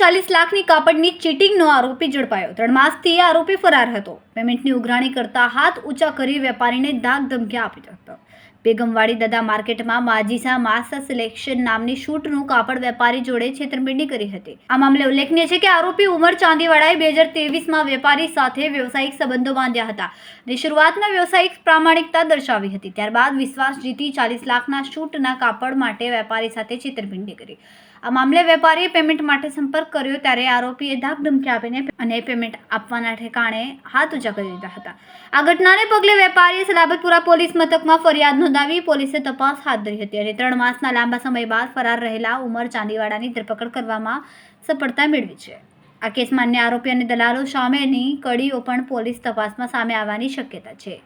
ચાલીસ લાખની કાપડની ચીટિંગનો આરોપી ઝડપાયો. ત્રણ માસથી આરોપી ફરાર હતો. પેમેન્ટની ઉઘરાણી કરતા હાથ ઊંચા કરી વેપારીને ધાક ધમકી આપી હતો બેગમવાડી દદા માર્કેટમાં માજીસા માસ્ટર સિલેક્શન નામની શૂટનું કાપડ વેપારી જોડે છેતરપિંડી કરી હતી. આ મામલે ઉલ્લેખનીય છે કે આરોપી ઉમર ચાંદીવાડાએ બે હજાર તેવીસમાં વેપારી સાથે વ્યવસાયિક સંબંધો બાંધ્યા હતા અને શરૂઆતમાં વ્યવસાયિક પ્રામાણિકતા દર્શાવી હતી. ત્યારબાદ વિશ્વાસ જીતી ચાલીસ લાખના શૂટના કાપડ માટે વેપારી સાથે છેતરપિંડી કરી. આ મામલે વેપારીએ પેમેન્ટ માટે સંપર્ક કર્યો ત્યારે આરોપીએ ધાક ધમકી આપીને અને પેમેન્ટ આપવાના ઠેકાણે હાથ ઊંચા કરી દીધા હતા. આ ઘટનાને પગલે વેપારીએ સલાબતપુરા પોલીસ મથકમાં ફરિયાદ નોંધાવી પોલીસે તપાસ હાથ ધરી હતી અને ત્રણ માસના લાંબા સમય બાદ ફરાર રહેલા ઉમર ચાંદીવાડાની ધરપકડ કરવામાં સફળતા મેળવી છે. આ કેસમાં અન્ય આરોપી અને દલાલો સામેની કડીઓ પણ પોલીસ તપાસમાં સામે આવવાની શક્યતા છે.